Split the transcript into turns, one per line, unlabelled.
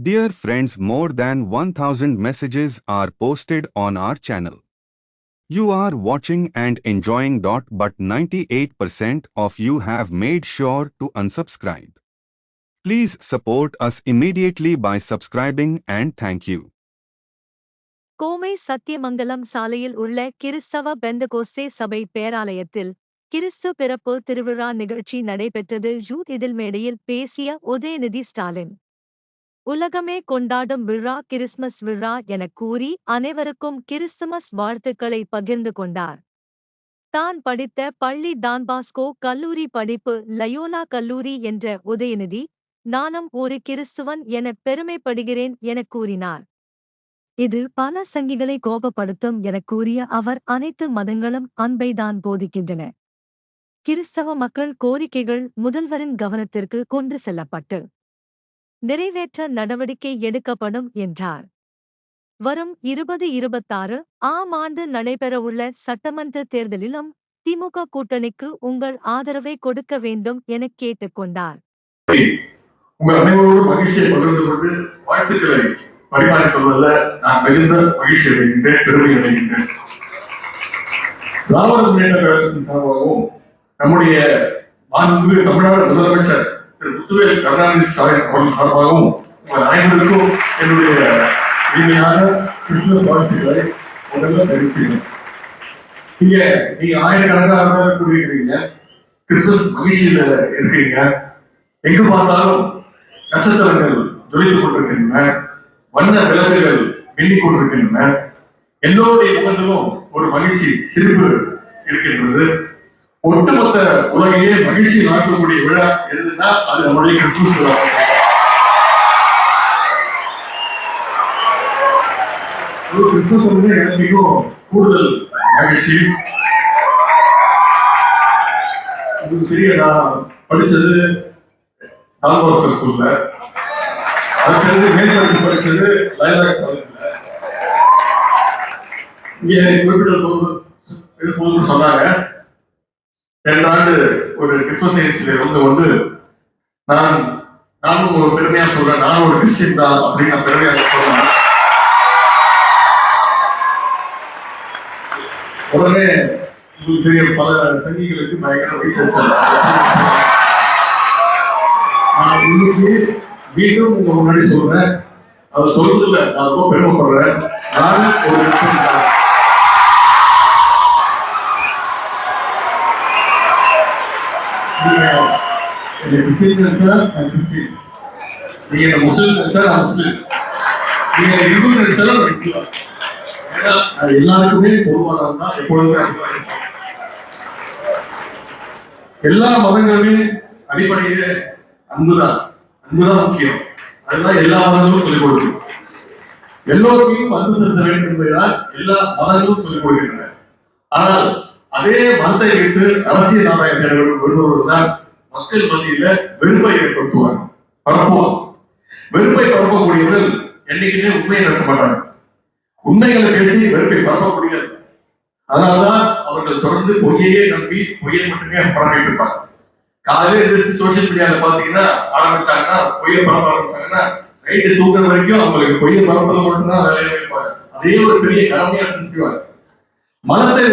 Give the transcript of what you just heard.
Dear friends, more than 1000 messages are posted on our channel. You are watching and enjoying dot but 98% of you have made sure to unsubscribe. Please support us immediately by subscribing and thank you.
கோமை Sathyamangalam சாலையில் உள்ள கிறிஸ்தவ பெந்தகோஸ்தே சபை பேராலயத்தில் கிறிஸ்து பிறப்பு திருவிழா நிகழ்ச்சி நடைபெற்றது youth இதில் மேடையில் பேசிய உதயநிதி ஸ்டாலின் உலகமே கொண்டாடும் விழா கிறிஸ்மஸ் விழா எனக் கூறி அனைவருக்கும் கிறிஸ்துமஸ் வாழ்த்துக்களை பகிர்ந்து கொண்டார். தான் படித்த பள்ளி டான்பாஸ்கோ கல்லூரி படிப்பு லயோலா கல்லூரி என்ற உதயநிதி நானும் ஒரு கிறிஸ்துவன் என பெருமைப்படுகிறேன் எனக் கூறினார். இது பல சங்கிகளை கோபப்படுத்தும் எனக் கூறிய அவர் அனைத்து மதங்களும் அன்பைதான் போதிக்கின்றன. கிறிஸ்தவ மக்கள் கோரிக்கைகள் முதல்வரின் கவனத்திற்கு கொண்டு செல்லப்பட்டு நிறைவேற்ற நடவடிக்கை எடுக்கப்படும் என்றார். வரும் இருபது இருபத்தாறு ஆம் ஆண்டு நடைபெறவுள்ள சட்டமன்ற தேர்தலிலும் திமுக கூட்டணிக்கு உங்கள் ஆதரவை கொடுக்க வேண்டும் என கேட்டுக்கொண்டார்
உங்கள் அனைவரோடு மகிழ்ச்சியை பகிர்ந்து கொண்டு வாழ்த்துக்களை பரிமாறிக் கொள்வதில் நான் மிகுந்த மகிழ்ச்சி அடைகின்றேன் பெருமை அடைகின்றேன். திராவிட முன்னேற்ற கழகத்தின் சார்பாகவும் நம்முடைய மாண்புமிகு தமிழ்நாடு முதலமைச்சர் திரு கருணாநிதி ஸ்டாலின் அவர்கள் சார்பாகவும் உங்கள் அனைவருக்கும் என்னுடைய இனிமையான கிறிஸ்துமஸ் வாழ்த்துக்களை முதல்ல தெரிவிச்சுக்கிறேன். நீங்க நீங்க ஆயிரக்கணக்கான பேர் கூடியிருக்கிறீங்க. கிறிஸ்துமஸ் மகிழ்ச்சியில இருக்கீங்க. எங்கு பார்த்தாலும் நட்சத்திரங்கள் ஜொலித்துக் கொண்டிருக்கின்றன. வண்ண விளக்குகள் மின்னிக் கொண்டிருக்கின்றன. எல்லோருடைய முகத்திலும் ஒரு மகிழ்ச்சி சிரிப்பு இருக்கின்றது. ஒட்டுமொத்த உலகையே மகிழ்ச்சி நாட்டக்கூடிய விழா எதுனா அது நம்முடைய கிறிஸ்துமஸ் விழா கிறிஸ்துமஸ் வந்து எனக்கு மிகவும் கூடுதல் மகிழ்ச்சி. உங்களுக்கு தெரிய நான் படிச்சது டால்பாஸ்கர் ஸ்கூல்ல அதுக்கடுத்து மேல் படிப்பு படிச்சது லயலாக் காலேஜ்ல இங்க குறிப்பிட்ட ஒரு- இது சொல்லணும்னு சொன்னாங்க சென்ற ஆண்டு ஒரு கிறிஸ்துவ நிகழ்ச்சியில இருந்து வந்து நான் நானும் ஒரு பெருமையா சொல்றேன். நான் ஒரு கிறிஸ்டின் தான் அப்படின்னு நான் பெருமையா சொல்றேன். உடனே உங்களுக்கு தெரிய பல சங்கிகளுக்கு பயங்கர வைத்தறிச்சல். நான் இன்னைக்கு மீண்டும் உங்க முன்னாடி சொல்றேன். அது சொல்றதில்லை. நான் ரொம்ப பெருமைப்படுறேன். நான் ஒரு கிறிஸ்டின் தான். நீங்க நான் நீங்க முஸ்லீம் முஸ்லிம் நான் நீங்க இந்து நான் இந்து ஏன்னா அது எல்லாருக்குமே பொதுவானது தான் எப்பொழுதுமே எல்லா மதங்களுமே அடிப்படையில அன்புதான் அன்புதான் முக்கியம் அதுதான் எல்லா மதங்களும் சொல்லிக் கொடுக்கும் எல்லோருக்கும் அன்பு செலுத்த வேண்டும் என்பதுதான் எல்லா மதங்களும் சொல்லிக் கொடுக்கின்றன ஆனால் அதே மதத்தை விட்டு அரசியல் நாராயணர்கள் விடுபவர்கள் தான் மக்கள் மத்தியில வெறுப்பை ஏற்படுத்துவாங்க. பரப்புவாங்க. வெறுப்பை பரப்பக்கூடியவர்கள் என்னைக்குமே உண்மையை பேச மாட்டாங்க. உண்மைகளை பேசி வெறுப்பை பரப்ப முடியாது. அதனாலதான் அவர்கள் தொடர்ந்து பொய்யையே நம்பி பொய்யை மட்டுமே பரப்பிட்டு இருப்பாங்க. காலையில எதிர்த்து சோசியல் மீடியால பாத்தீங்கன்னா ஆரம்பிச்சாங்கன்னா பொய்யை பரப்ப ஆரம்பிச்சாங்கன்னா நைட்டு தூங்குற வரைக்கும் அவங்களுக்கு பொய்யை பரப்பதை மட்டும்தான் வேலையை வைப்பாங்க அதே ஒரு பெரிய கடமையா செய்வாங்க மதத்தை